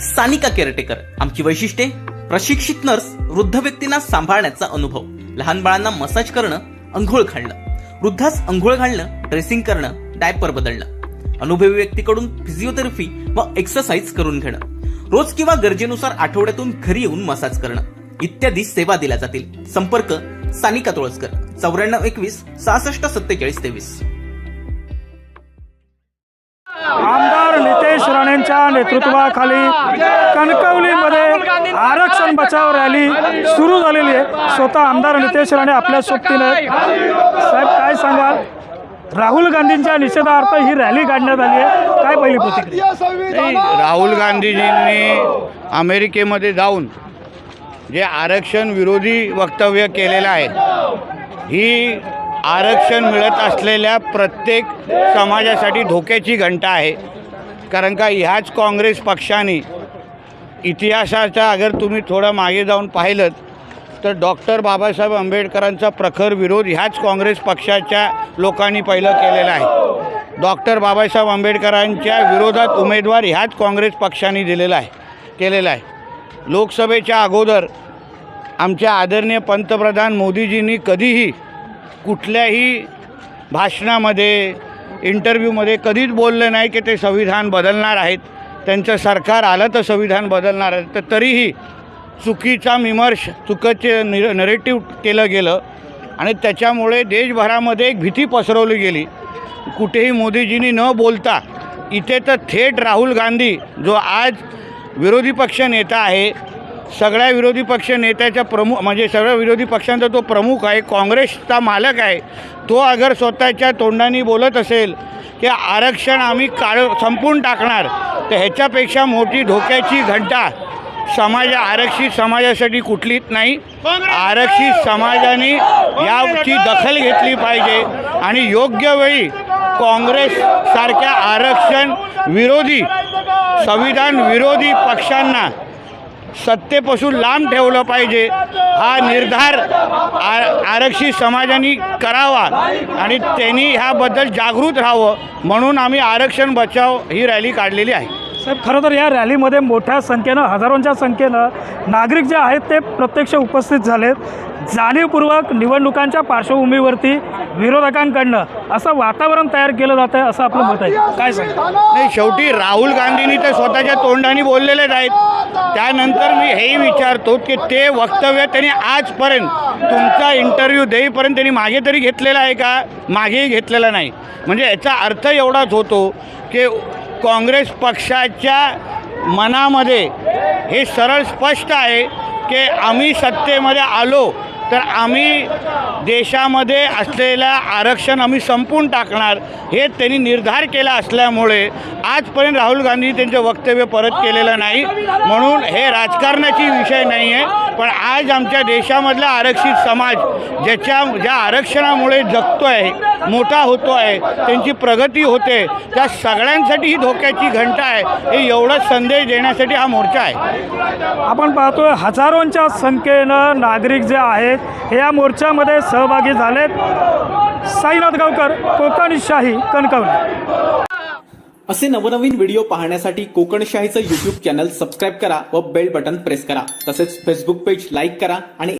Sanika caretaker आमची वैशिष्ट्ये प्रशिक्षित नर्स वृद्ध व्यक्तींना सांभाळण्याचा अनुभव. लहान बाळांना मसाज करणं अंघोळ घालणं. वृद्धास अंघोळ घालणं ड्रेसिंग करणं डायपर बदलणं. अनुभवी व्यक्तीकडून फिजिओथेरपी व एक्सरसाइज करून घेणं. रोज किंवा गरजेनुसार आठवड्यातून घरी येऊन मसाज करणं. इत्यादी सेवा दिल्या जातील. संपर्क सानिका तुळसकर चौऱ्याण्णव एकवीस सहासष्ट सत्तेचाळीस तेवीस. यांच्या नेतृत्वाखाली कणकवलीमध्ये आरक्षण बचाव रॅली सुरू झालेली आहे. स्वतः आमदार नितेश राणे आपल्या सोबतीने साहेब काय सांगाल? राहुल गांधींच्या निषेधार्थ ही रॅली काढण्यात आली आहे. काय पहिली प्रतिक्रिया? राहुल गांधीजींनी अमेरिकेमध्ये जाऊन जे आरक्षण विरोधी वक्तव्य केलेलं आहे ही आरक्षण मिळत असलेल्या प्रत्येक समाजासाठी धोक्याची घंटा आहे. कारण का ह्याच काँग्रेस पक्षाने इतिहासाच्या अगर तुम्ही थोडं मागे जाऊन पाहिलं तर डॉक्टर बाबासाहेब आंबेडकरांचा प्रखर विरोध ह्याच काँग्रेस पक्षाच्या लोकांनी पहिलं केलेला आहे. डॉक्टर बाबासाहेब आंबेडकरांच्या विरोधात उमेदवार ह्याच काँग्रेस पक्षाने दिलेला आहे केलेला आहे. लोकसभेच्या अगोदर आमच्या आदरणीय पंतप्रधान मोदीजींनी कधीही कुठल्याही भाषणामध्ये इंटरव्ह्यूमध्ये कधीच बोललं नाही की ते संविधान बदलणार आहेत. त्यांचं सरकार आलं तर संविधान बदलणार आहे. तर तरीही चुकीचा विमर्श चुकीचे निर नरेटिव्ह केलं गेलं आणि त्याच्यामुळे देशभरामध्ये एक भीती पसरवली गेली. कुठेही मोदीजींनी न बोलता इथे तर थेट राहुल गांधी जो आज विरोधी पक्ष नेता आहे सगळ्या विरोधी पक्ष नेत्याच्या प्रमुख म्हणजे सगळ्या विरोधी पक्षांचा तो प्रमुख आहे काँग्रेसचा मालक आहे. तो अगर स्वतःच्या तोंडाने बोलत असेल की आरक्षण आम्ही काढ संपून टाकणार तर ह्याच्यापेक्षा मोठी धोक्याची घंटा समाज आरक्षित समाजासाठी कुठलीच नाही. आरक्षित समाजाने याची दखल घेतली पाहिजे आणि योग्य वेळी काँग्रेससारख्या आरक्षण विरोधी संविधान विरोधी पक्षांना सत्तेपासून लांब ठेवलं पाहिजे. हा निर्धार आ आरक्षित समाजाने करावा आणि त्यांनी ह्याबद्दल जागृत राहावं म्हणून आम्ही आरक्षण बचाव ही रॅली काढलेली आहे. साहेब खरं तर या रॅलीमध्ये मोठ्या संख्येनं हजारोंच्या संख्येनं नागरिक जे आहेत ते प्रत्यक्ष उपस्थित झालेत. जाणीवपूर्वक निवडणुकांच्या पार्श्वभूमीवरती विरोधकांकडनं असं वातावरण तयार केलं जातं आहे असं आपलं मत आहे. काय सांग नाही शेवटी राहुल गांधींनी ते स्वतःच्या तोंडाने बोललेलेच आहेत. त्यानंतर मी हेही विचारतो की ते वक्तव्य त्यांनी आजपर्यंत तुमचा इंटरव्ह्यू देईपर्यंत त्यांनी मागे तरी घेतलेला आहे का? मागेही घेतलेला नाही. म्हणजे याचा अर्थ एवढाच होतो की काँग्रेस पक्षाच्या मनामध्ये हे सरळ स्पष्ट आहे की आम्ही सत्तेमध्ये आलो तर आम्ही देशामध्ये असलेलं आरक्षण आम्ही संपून टाकणार हे त्यांनी निर्धार केला असल्यामुळे आजपर्यंत राहुल गांधी त्यांचं वक्तव्य परत केलेलं नाही. म्हणून हे राजकारणाची विषय नाही आहे. पण आज आमच्या देशामधला आरक्षित समाज ज्याच्या ज्या आरक्षणामुळे जगतो आहे मोठा होतो आहे त्यांची प्रगती होते त्या सगळ्यांसाठी ही धोक्याची घंटा आहे. हे एवढा संदेश देण्यासाठी हा मोर्चा आहे. आपण पाहतोय हजारोंच्या संख्येनं नागरिक जे आहेत हे या मोर्चामध्ये सहभागी झालेत साईनाथ गावकर कोकणशाही कणकवली. असे नवनवीन व्हिडिओ पाहण्यासाठी कोकणशाहीचं युट्यूब चॅनल सबस्क्राईब करा व बेल बटन प्रेस करा. तसेच फेसबुक पेज लाईक करा आणि